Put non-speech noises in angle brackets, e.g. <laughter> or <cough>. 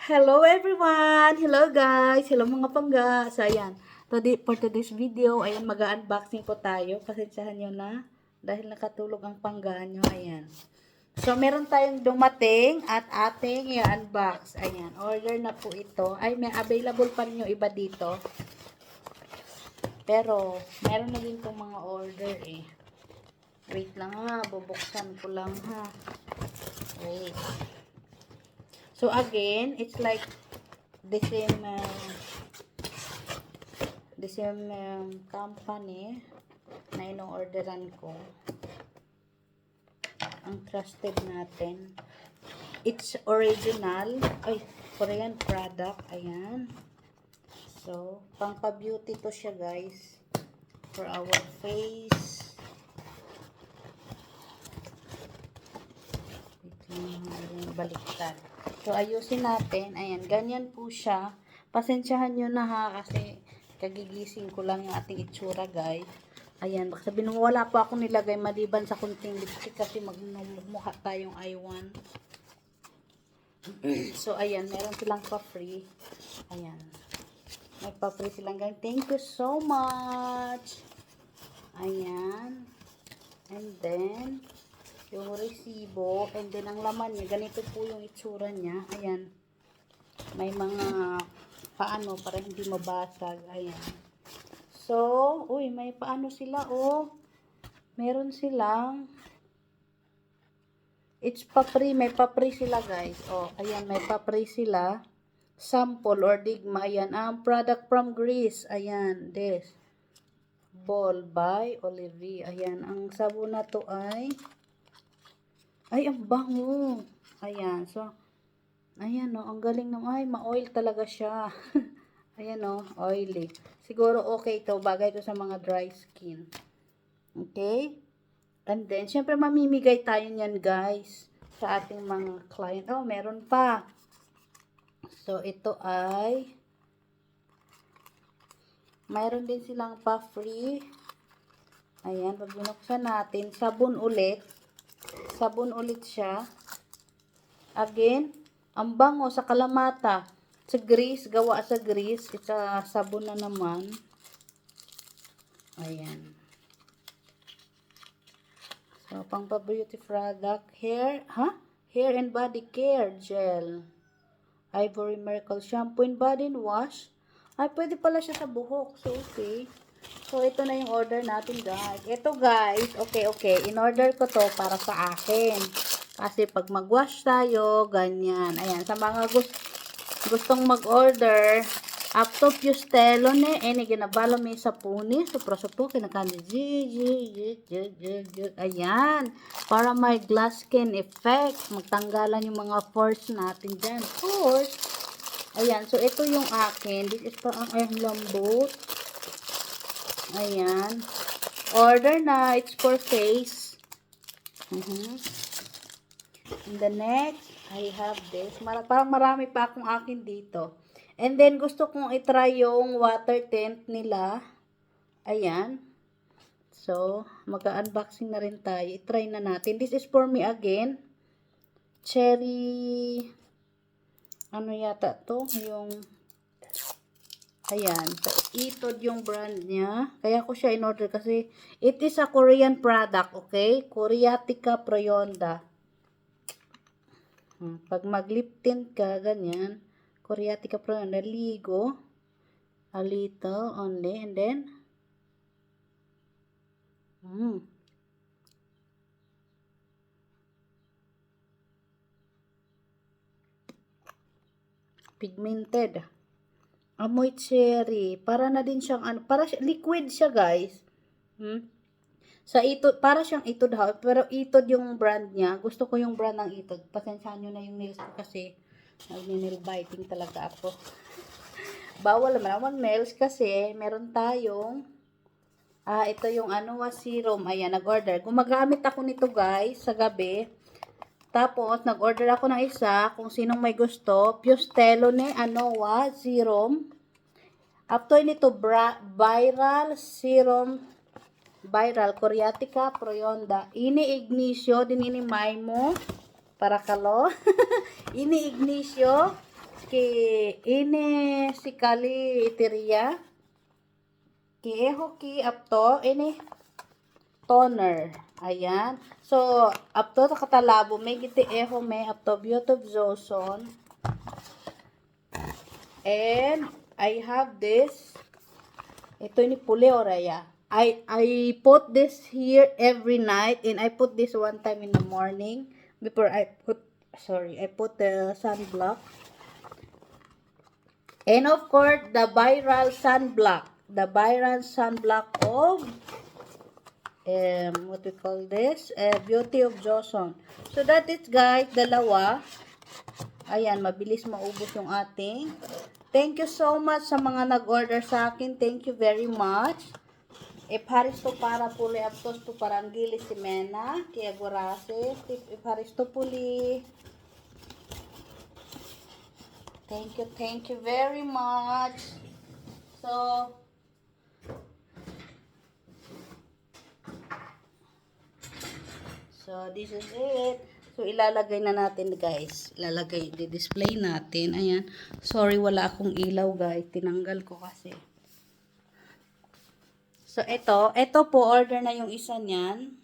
Hello everyone! Hello guys! Hello mga pangga! So ayan, today, for today's video, ayan, mag-unboxing po tayo. Pasensyahan nyo na dahil nakatulog ang pangga nyo. Ayan. So meron tayong dumating at ating i-unbox. Ayan, order na po ito. Ay, may available pa rin yung iba dito. Pero, meron na din itong mga order eh. Wait lang ha, bubuksan ko lang ha. Wait. So again, it's like the same uh, the same um, company na ino-orderan ko. Ang trusted natin. It's original. Ay, Korean product. Ayan. So, pang pa-beauty to siya, guys. For our face. Lang, ayan, baliktad. So, ayusin natin. Ayan, ganyan po siya. Pasensyahan nyo na ha, kasi kagigising ko lang yung ating itsura, guys. Ayan, baka sabihin nung wala pa ako nilagay maliban sa kunting lipstick kasi magmumukha tayong I1. so, ayan, meron silang pa-free. Ayan. May pa-free silang ganyan. Thank you so much. Ayan. And then, yung resibo, and then ang laman niya, ganito po yung itsura niya. Ayan. May mga paano para hindi mabasag. Ayan. So, uy, may paano sila, oh. Meron silang It's pa-free, may pa-free sila guys. Oh, ayan, may pa-free sila. Sample or digma, ayan. Ang product from Greece, ayan, this. Ball by Olivie. Ayan, ang sabon na to ay ay, ang bango. Ayan, so, ayan o, ang galing naman. Ay, ma-oil talaga siya. <laughs> ayan o, oily. Siguro okay to, bagay to sa mga dry skin. Okay? And then, syempre mamimigay tayo niyan guys sa ating mga client. Oh, meron pa. So, ito ay mayroon din silang pa-free. Ayan, pag natin, sabon ulit. Sabon ulit siya. Again, ang bango sa kalamata. Sa grease, gawa sa grease. Isa sabon na naman. Ayan. So, pang pa-beauty product. Hair, ha? Hair and body care gel. Ivory Miracle Shampoo and Body Wash. Ay, pwede pala siya sa buhok. So, okay. So, ito na yung order natin, guys. Ito, guys. Okay, okay. In-order ko to para sa akin. Kasi pag mag-wash tayo, ganyan. Ayan, sa mga gust gustong mag-order, up to Pustelo ne, eni ginabalo may sapuni, supro-supro, kinakandi, ayan, para may glass skin effect, magtanggalan yung mga pores natin dyan, pores, ayan, so ito yung akin, this is pa ang lambot, ayan, order na, it's for face, mhm, and the next, I have this. Mar parang marami pa akong akin dito. And then, gusto kong itry yung water tint nila. Ayan. So, mag-unboxing na rin tayo. I-try na natin. This is for me again. Cherry... Ano yata to? Yung... Ayan. So, Itod yung brand niya. Kaya ko siya in-order kasi it is a Korean product, okay? Koreatica Proyonda. Hmm, Pag mag-lip tint ka, ganyan, Koreatica Pro, naligo, a little only, and then, hmm, pigmented. Amoy cherry. Para na din siyang, ano, para siya, liquid siya, guys. Hmm? Sa itod, para siyang itod ha, pero itod yung brand niya. Gusto ko yung brand ng itod. Pasensyahan nyo na yung nails ko kasi nag-nail biting talaga ako. <laughs> Bawal naman ang nails kasi meron tayong ah ito yung ano wa serum. Ayan, nag-order. Gumagamit ako nito guys sa gabi. Tapos, nag-order ako ng isa kung sinong may gusto. Pustelo ni ano wa serum. After nito, bra, viral serum viral Koreatica Proyonda. Ini ignisyo din ini mo para kalo. <laughs> ini ignisyo ki ini si kali iteria ki eho ki apto ini toner ayan. So apto ta katalabo may giti eho may apto biotob and I have this ito ni puli oraya. I I put this here every night and I put this one time in the morning before I put sorry I put the sunblock. And of course, the viral sunblock. The viral sunblock of um, what we call this? Uh, Beauty of Johnson. So that is guys, dalawa. Ayan, mabilis maubos yung ating. Thank you so much sa mga nag-order sa akin. Thank you very much. Aptos to parangili si Mena, kaya gurase, if haris to puli. Thank you, thank you very much. So, so this is it. So, ilalagay na natin guys. Ilalagay, di-display natin. Ayan. Sorry, wala akong ilaw guys. Tinanggal ko kasi. So, ito. Ito po, order na yung isa niyan.